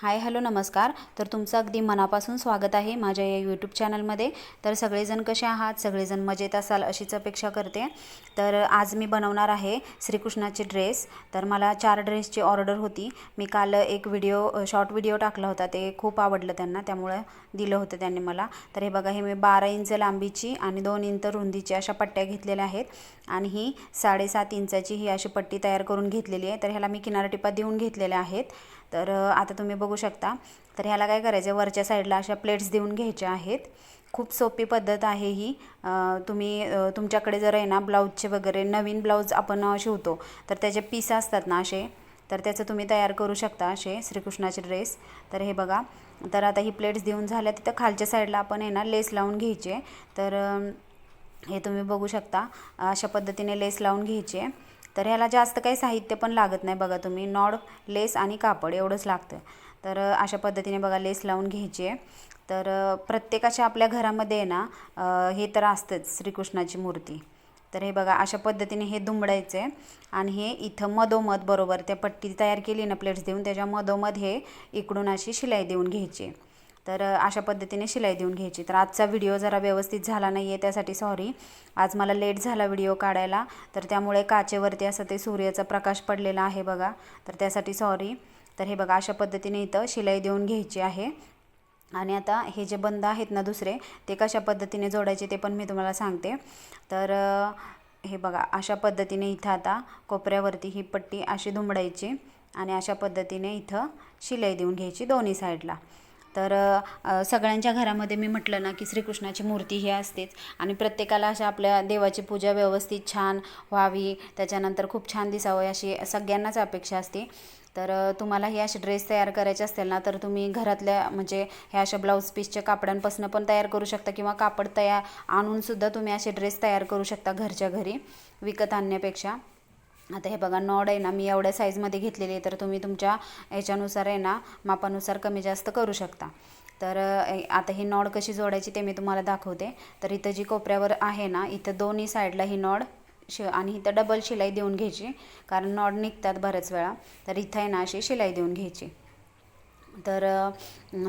Hi hello नमस्कार. तर तुमचं अगदी मनापासून स्वागत आहे माझ्या या यूट्यूब चॅनलमध्ये तर सगळेजण कसे आहात? सगळेजण मजेत असाल अशीच अपेक्षा करते. तर आज मी बनवणार आहे श्रीकृष्णाचे ड्रेस तर मला चार ड्रेसची ऑर्डर होती. मी काल एक व्हिडिओ शॉर्ट व्हिडिओ टाकला होता. ते खूप आवडलं त्यांना. त्यामुळं दिलं होतं त्यांनी मला. तर हे बघा हे मी बारा इंच लांबीची आणि दोन इंच रुंदीची अशा पट्ट्या घेतलेल्या आहेत. आणि ही साडेसात इंचाची ही अशी पट्टी तयार करून घेतलेली आहे. तर ह्याला मी किनारटिपा देऊन घेतलेल्या आहेत. तर आता तुम्ही बघू बघू शकता. तर ह्याला काय करायचं वरच्या साईडला अशा प्लेट्स देऊन घ्यायच्या आहेत. खूप सोपी पद्धत आहे ही. तुम्ही तुमच्याकडे जर आहे ना ब्लाऊजचे वगैरे नवीन ब्लाऊज आपण शिवतो तर त्याचे पीस असतात ना असे. तर त्याचं तुम्ही तयार करू शकता असे श्रीकृष्णाचे ड्रेस तर हे बघा. तर आता ही प्लेट्स देऊन झाल्या. तिथं खालच्या साईडला आपण आहे ना लेस लावून घ्यायचे. तर हे तुम्ही बघू शकता. अशा पद्धतीने लेस लावून घ्यायचे. आहे तर ह्याला जास्त काही साहित्य पण लागत नाही बघा तुम्ही. नॉड लेस आणि कापड एवढंच लागतं. तर अशा पद्धतीने बघा लेस लावून घ्यायची आहे. तर प्रत्येकाच्या आपल्या घरामध्ये आहे ना हे तर असतंच श्रीकृष्णाची मूर्ती. तर हे बघा अशा पद्धतीने हे दुमडायचं आहे आणि हे इथं मधोमध बरोबर त्या पट्टी तयार केली ना प्लेट्स देऊन त्याच्या मधोमध हे इकडून अशी शिलाई देऊन घ्यायची आहे. तर अशा पद्धतीने शिलाई देऊन घ्यायची. तर आजचा व्हिडिओ जरा व्यवस्थित झाला नाही आहे त्यासाठी सॉरी आज मला लेट झाला व्हिडिओ काढायला. तर त्यामुळे काचेवरती असं ते सूर्याचा प्रकाश पडलेला आहे बघा. तर त्यासाठी सॉरी तर हे बघा अशा पद्धतीने इथं शिलाई देऊन घ्यायची आहे. आणि आता हे जे बंद आहेत ना दुसरे ते कशा पद्धतीने जोडायचे ते पण मी तुम्हाला सांगते. तर हे बघा अशा पद्धतीने इथं आता कोपऱ्यावरती ही पट्टी अशी धुमडायची आणि अशा पद्धतीने इथं शिलाई देऊन घ्यायची दोन्ही साईडला तर सगळ्यांच्या घरामध्ये मी म्हटलं ना की श्रीकृष्णाची मूर्ती ही असतेच. आणि प्रत्येकाला अशा आपल्या देवाची पूजा व्यवस्थित छान व्हावी. त्याच्यानंतर खूप छान दिसावं अशी सगळ्यांनाच अपेक्षा असते. तर तुम्हाला हे असे ड्रेस तयार करायचे असतील ना तर तुम्ही घरातल्या म्हणजे ह्या अशा ब्लाऊज पीसच्या कापडांपासून पण तयार करू शकता किंवा कापड तयार आणूनसुद्धा तुम्ही असे ड्रेस तयार करू शकता घरच्या घरी विकत आणण्यापेक्षा. आता हे बघा नॉड आहे ना मी एवढ्या साईजमध्ये घेतलेली आहे तर तुम्ही तुमच्या याच्यानुसार आहे ना मापानुसार कमी जास्त करू शकता. तर आता ही नॉड कशी जोडायची ते मी तुम्हाला दाखवते. तर इथं जी कोपऱ्यावर आहे ना इथं दोन्ही साईडला ही नॉड शि आणि इथं डबल शिलाई देऊन घ्यायची. कारण नॉड निघतात बऱ्याच वेळा. तर इथं आहे ना अशी शिलाई देऊन घ्यायची. तर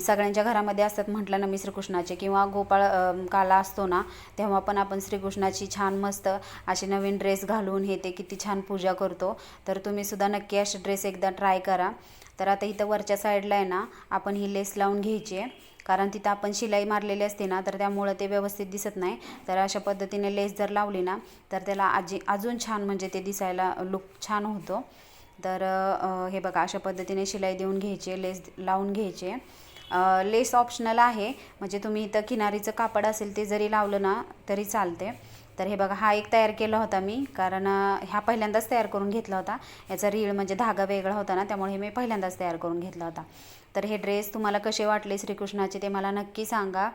सगळ्यांच्या घरामध्ये असतात म्हटलं ना मी श्रीकृष्णाचे किंवा गोपाळ काला असतो ना तेव्हा पण आपण श्रीकृष्णाची छान मस्त अशी नवीन ड्रेस घालून हे ते किती छान पूजा करतो. तर तुम्ही सुद्धा नक्की असे ड्रेस एकदा ट्राय करा. तर आता इथं वरच्या साईडला आहे ना आपण ही लेस लावून घ्यायची आहे. कारण तिथं आपण शिलाई मारलेली असते ना तर त्यामुळं ते व्यवस्थित दिसत नाही. तर अशा पद्धतीने लेस जर लावली ना तर त्याला आजी अजून छान म्हणजे ते दिसायला लुक छान होतो. तर हे बघा अशा पद्धतीने शिलाई देऊन घ्यायची लेस लावून घ्यायचे. लेस ऑप्शनल आहे म्हणजे तुम्ही इथं किनारीचं कापड असेल ते जरी लावलं ना तरी चालते. तर हे बघा हा एक तयार केला होता मी कारण हा ह्या पहिल्यांदाच तयार करून घेतला होता. याचा रीळ म्हणजे धागा वेगळा होता ना त्यामुळे हे मी पहिल्यांदाच तयार करून घेतला होता. तर हे ड्रेस तुम्हाला कसे वाटले श्रीकृष्णाचे ते मला नक्की सांगा.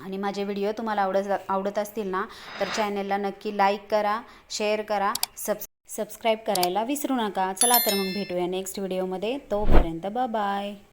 आणि माझे व्हिडिओ तुम्हाला आवडत आवडत असतील ना तर चॅनलला नक्की लाईक करा शेअर करा सबस्क्राईब सबस्क्राईब करायला विसरू नका. चला तर मग भेटूया नेक्स्ट व्हिडिओमध्ये तोपर्यंत बाय